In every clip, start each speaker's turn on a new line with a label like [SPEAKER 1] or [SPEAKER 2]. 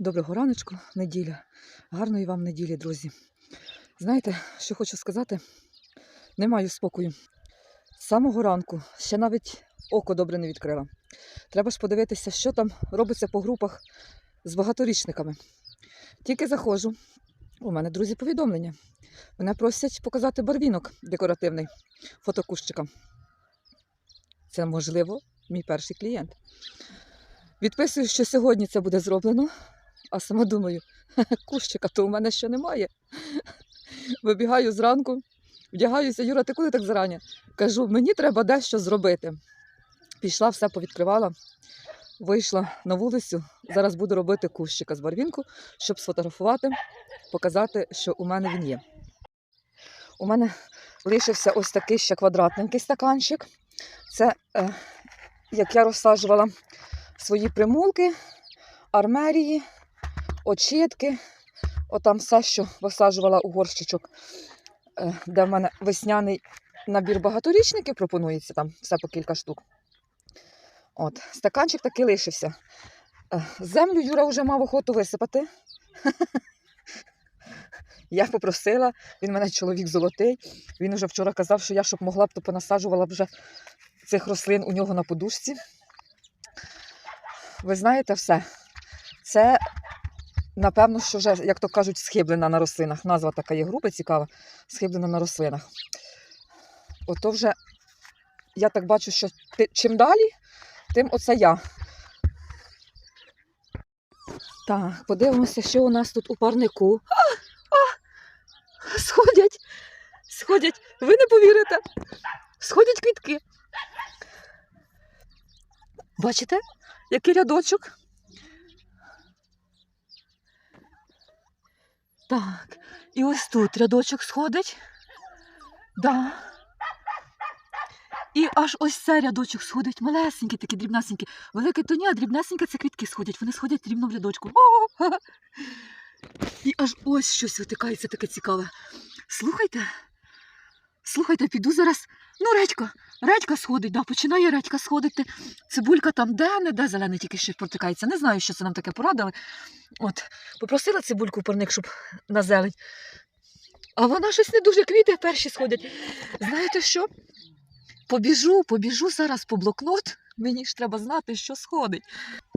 [SPEAKER 1] Доброго раночку, неділя. Гарної вам неділі, друзі. Знаєте, що хочу сказати? Не маю спокою. З самого ранку ще навіть око добре не відкрила. Треба ж подивитися, що там робиться по групах з багаторічниками. Тільки заходжу. У мене, друзі, повідомлення. Мене просять показати барвінок декоративний фотокущика. Це, можливо, мій перший клієнт. Відписую, що сьогодні це буде зроблено, а сама думаю, кущика то у мене ще немає. Вибігаю зранку, вдягаюся, Юра, ти коли так зарані? Кажу, мені треба дещо зробити. Пішла, все повідкривала, вийшла на вулицю. Зараз буду робити кущика з барвінку, щоб сфотографувати, показати, що у мене він є. У мене лишився ось такий ще квадратненький стаканчик. Це е, як я розсаджувала свої примулки, армерії, очітки. Отам все, що висаджувала у горщичок, е, де в мене весняний набір багаторічників пропонується, там все по кілька штук. От, стаканчик таки лишився. Е, Землю Юра вже мав охоту висипати. Я попросила, він мене чоловік золотий. Він вже вчора казав, що я щоб могла б, то понасаджувала вже цих рослин у нього на подушці. Ви знаєте все. Це, напевно, що вже, як то кажуть, схиблена на рослинах. Назва така є групи цікава, схиблена на рослинах. Ото вже я так бачу, що ти- чим далі, тим оце я. Так, подивимося, що у нас тут у парнику. А, а, сходять, сходять, ви не повірите. Сходять квітки. Бачите, який рядочок? Так, і ось тут рядочок сходить. Да. І аж ось цей рядочок сходить, малесенький, такі дрібнесенькі. Великий то ні, а дрібнесенькі це квітки сходять. Вони сходять рівно в рядочку. І аж ось щось витикається таке цікаве. Слухайте, слухайте, піду зараз. Ну, редька, редька сходить, да, починає редька сходити. Цибулька там де не де зелений тільки ще протикається. Не знаю, що це нам таке порадили. От, попросила цибульку парник, щоб на зелень. А вона щось не дуже квіти перші сходять. Знаєте що? Побіжу, побіжу зараз по блокнот. Мені ж треба знати, що сходить.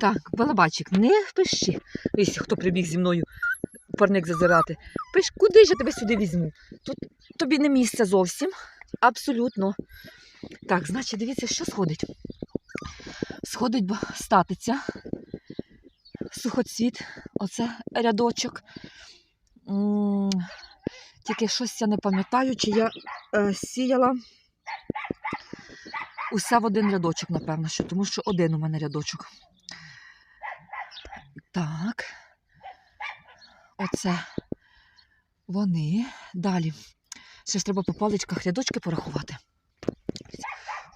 [SPEAKER 1] Так, балабачик, не пиши. Ось хто прибіг зі мною парник зазирати. Пиш, куди ж я тебе сюди візьму? Тут тобі не місце зовсім. Абсолютно. Так, значить, дивіться, що сходить. Сходить статиця, сухоцвіт, оце рядочок. Тільки щось я не пам'ятаю, чи я е, сіяла усе в один рядочок, напевно, що, тому що один у мене рядочок. Так. Оце вони. Далі. Ще ж треба по паличках рядочки порахувати.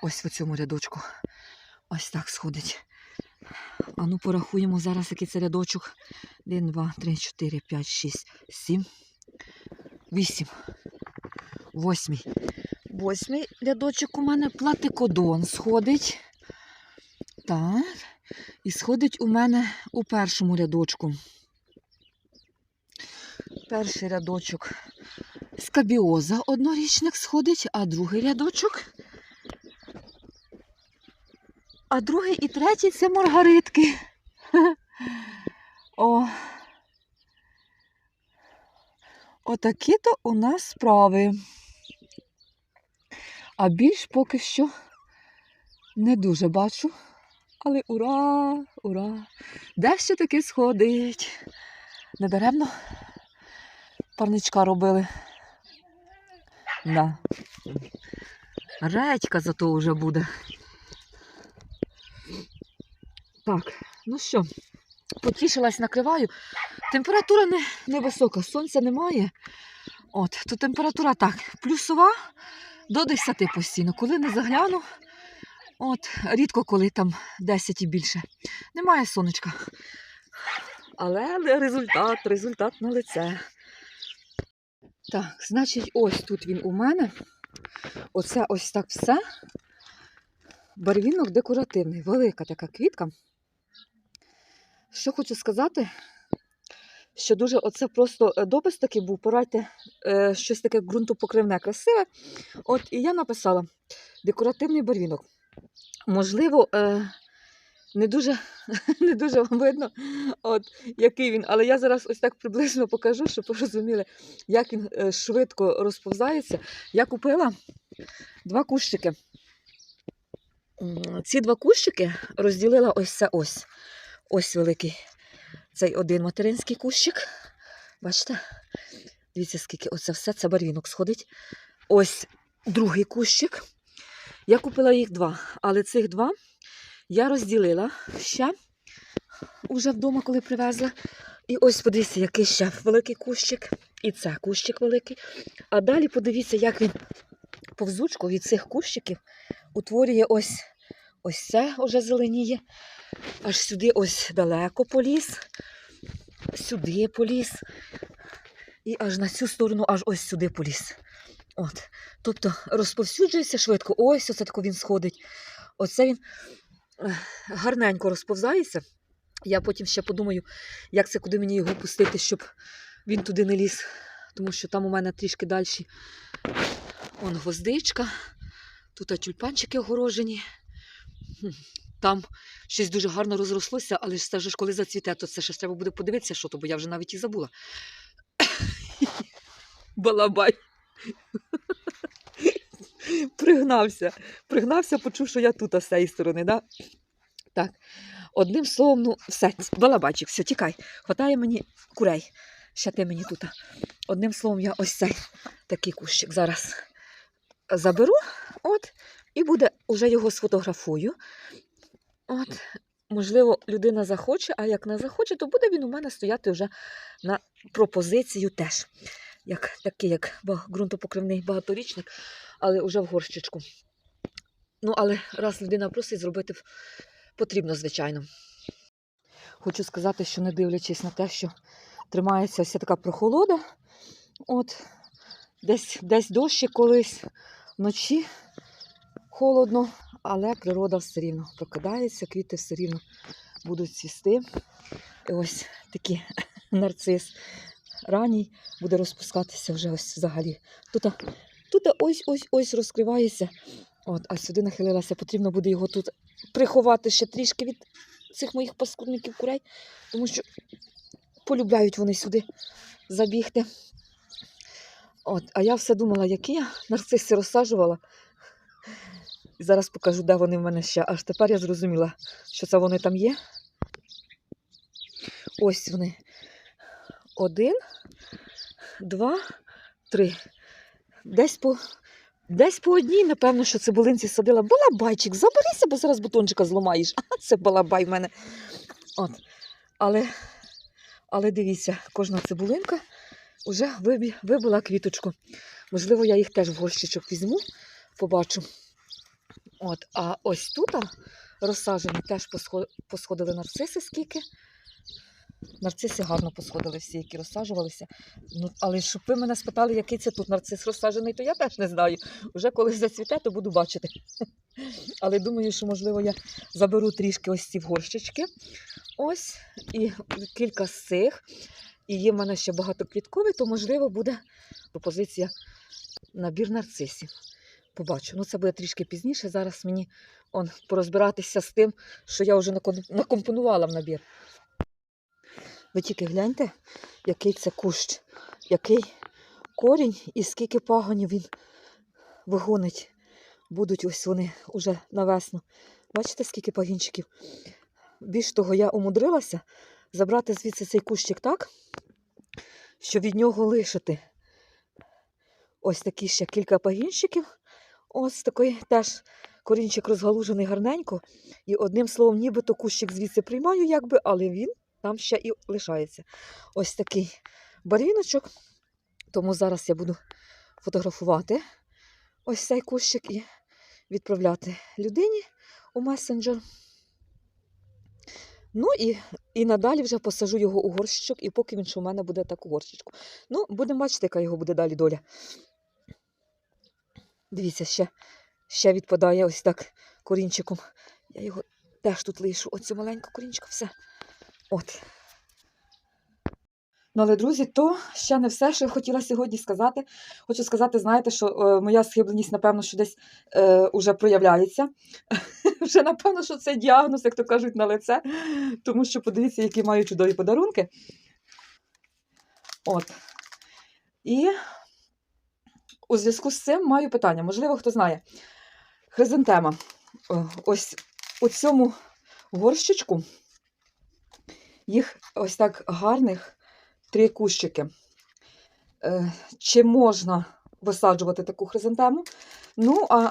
[SPEAKER 1] Ось в цьому рядочку. Ось так сходить. А ну порахуємо зараз, який це рядочок. 1, 2, 3, 4, 5, 6, 7, 8. Восьмий. Восьмий рядочок у мене платикодон сходить. Так. І сходить у мене у першому рядочку. Перший рядочок скабіоза однорічник сходить, а другий рядочок. А другий і третій це маргаритки. О. Отакі-то у нас справи. А більш поки що не дуже бачу. Але ура, ура! Дещо таки сходить. Недаремно парничка робили. Да. Редька зато вже буде. Так, ну що, потішилась, накриваю. Температура не, невисока, сонця немає. От, то температура так, плюсова до 10 постійно. Коли не загляну, от, рідко коли там 10 і більше. Немає сонечка. Але результат, результат на лице. Так, значить, ось тут він у мене. Оце ось так все. Барвінок декоративний, велика така квітка. Що хочу сказати, що дуже оце просто е, допис такий був. Порадьте е, щось таке ґрунтопокривне, красиве. От і я написала декоративний барвінок. Можливо, е, не дуже, не дуже вам видно, от, який він, але я зараз ось так приблизно покажу, щоб ви розуміли, як він швидко розповзається. Я купила два кущики. Ці два кущики розділила ось це ось. Ось великий цей один материнський кущик. Бачите? Дивіться, скільки оце все, це барвінок сходить. Ось другий кущик. Я купила їх два, але цих два я розділила ще уже вдома, коли привезла. І ось подивіться, який ще великий кущик. І це кущик великий. А далі подивіться, як він повзучку від цих кущиків утворює ось ось це вже зеленіє. Аж сюди ось далеко поліз, сюди поліз. І аж на цю сторону, аж ось сюди поліз. От. Тобто розповсюджується швидко. Ось оце тако він сходить. Оце він гарненько розповзається. Я потім ще подумаю, як це, куди мені його пустити, щоб він туди не ліз. Тому що там у мене трішки далі он гвоздичка, тут тюльпанчики огорожені. Там щось дуже гарно розрослося, але ж це ж коли зацвіте, то це ще треба буде подивитися, що то, бо я вже навіть і забула. Балабай. Пригнався. Пригнався, почув, що я тут а з цієї сторони. Да? Так. Одним словом, ну, все, балабайчик, все, тікай. Хватає мені курей. Ще ти мені тут. Одним словом, я ось цей такий кущик зараз заберу, от, і буде, вже його сфотографую. От, можливо, людина захоче, а як не захоче, то буде він у мене стояти вже на пропозицію теж. Як, такий, як ґрунтопокривний багаторічник, але вже в горщичку. Ну, але раз людина просить зробити потрібно, звичайно. Хочу сказати, що не дивлячись на те, що тримається ось така прохолода, от, десь, десь дощі колись вночі холодно, але природа все рівно прокидається, квіти все рівно будуть цвісти. І ось такий нарцис ранній буде розпускатися вже ось взагалі. Тут, тут ось ось ось розкривається. От, а сюди нахилилася, потрібно буде його тут приховати ще трішки від цих моїх паскудників курей, тому що полюбляють вони сюди забігти. От, а я все думала, які я нарциси розсаджувала. І зараз покажу, де вони в мене ще. Аж тепер я зрозуміла, що це вони там є. Ось вони. Один, два, три. Десь по, десь по одній, напевно, що цибулинці садила. Балабайчик, заберися, бо зараз бутончика зламаєш. А це балабай в мене. От. Але, але дивіться, кожна цибулинка вже вибі- вибила квіточку. Можливо, я їх теж в горщичок візьму, побачу. От, а ось тут розсаджені теж посходили нарциси скільки. Нарциси гарно посходили всі, які розсаджувалися. Ну, але щоб ви мене спитали, який це тут нарцис розсаджений, то я теж не знаю. Уже коли зацвіте, то буду бачити. Але думаю, що, можливо, я заберу трішки ось ці горщички. Ось, і кілька з цих. І є в мене ще багатоквіткові, то, можливо, буде пропозиція набір нарцисів. Побачу. Ну, це буде трішки пізніше. Зараз мені он, порозбиратися з тим, що я вже накомпонувала в набір. Ви тільки гляньте, який це кущ, який корінь і скільки пагонів він вигонить. Будуть ось вони уже на весну. Бачите, скільки пагінчиків? Більш того, я умудрилася забрати звідси цей кущик так, щоб від нього лишити ось такі ще кілька пагінчиків. Ось такий теж корінчик розгалужений гарненько. І одним словом, нібито кущик звідси приймаю, якби, але він там ще і лишається. Ось такий барвіночок. Тому зараз я буду фотографувати ось цей кущик і відправляти людині у месенджер. Ну і, і надалі вже посажу його у горщичок, і поки він у мене буде так у горщичку. Ну, будемо бачити, яка його буде далі доля. Дивіться, ще, ще відпадає ось так корінчиком. Я його теж тут лишу, оцю маленьку корінчика, все. От. Ну, але, друзі, то ще не все, що я хотіла сьогодні сказати. Хочу сказати, знаєте, що е, моя схибленість, напевно, що десь е, уже проявляється. Вже напевно, що це діагноз, як то кажуть, на лице. Тому що подивіться, які маю чудові подарунки. От. І у зв'язку з цим маю питання. Можливо, хто знає. Хризантема. Ось у цьому горщичку їх ось так гарних три кущики. Е, Чи можна висаджувати таку хризантему? Ну, а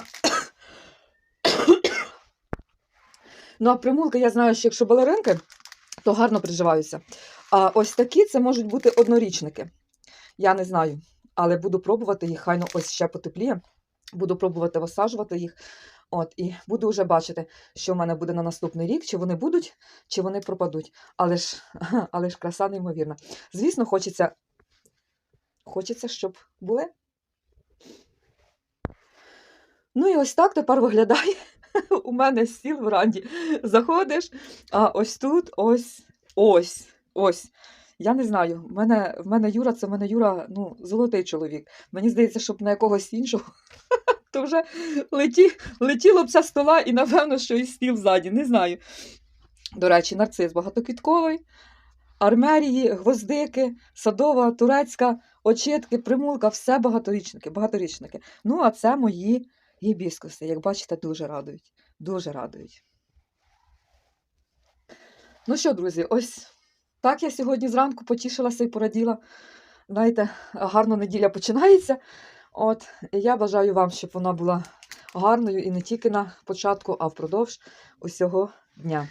[SPEAKER 1] ну, а примулки, я знаю, що якщо балеринки, то гарно приживаються. А ось такі це можуть бути однорічники. Я не знаю, але буду пробувати їх, хайно ось ще потепліє. Буду пробувати висаджувати їх. От, і буду вже бачити, що в мене буде на наступний рік, чи вони будуть, чи вони пропадуть. Але ж, але ж краса неймовірна. Звісно, хочеться, хочеться, щоб були. Ну і ось так тепер виглядає. У мене стіл в ранді. Заходиш, а ось тут ось, ось, ось. Я не знаю. В мене, в мене Юра, це в мене Юра, ну, золотий чоловік. Мені здається, щоб на якогось іншого, то вже леті, летіло б ця стола і, напевно, що і стіл ззаді. Не знаю. До речі, нарцис багатоквітковий, армерії, гвоздики, садова, турецька, очітки, примулка, все багаторічники, багаторічники. Ну, а це мої гібіскуси. Як бачите, дуже радують. Дуже радують. Ну що, друзі, ось так я сьогодні зранку потішилася і пораділа. Знаєте, гарно неділя починається. От, я бажаю вам, щоб вона була гарною і не тільки на початку, а впродовж усього дня.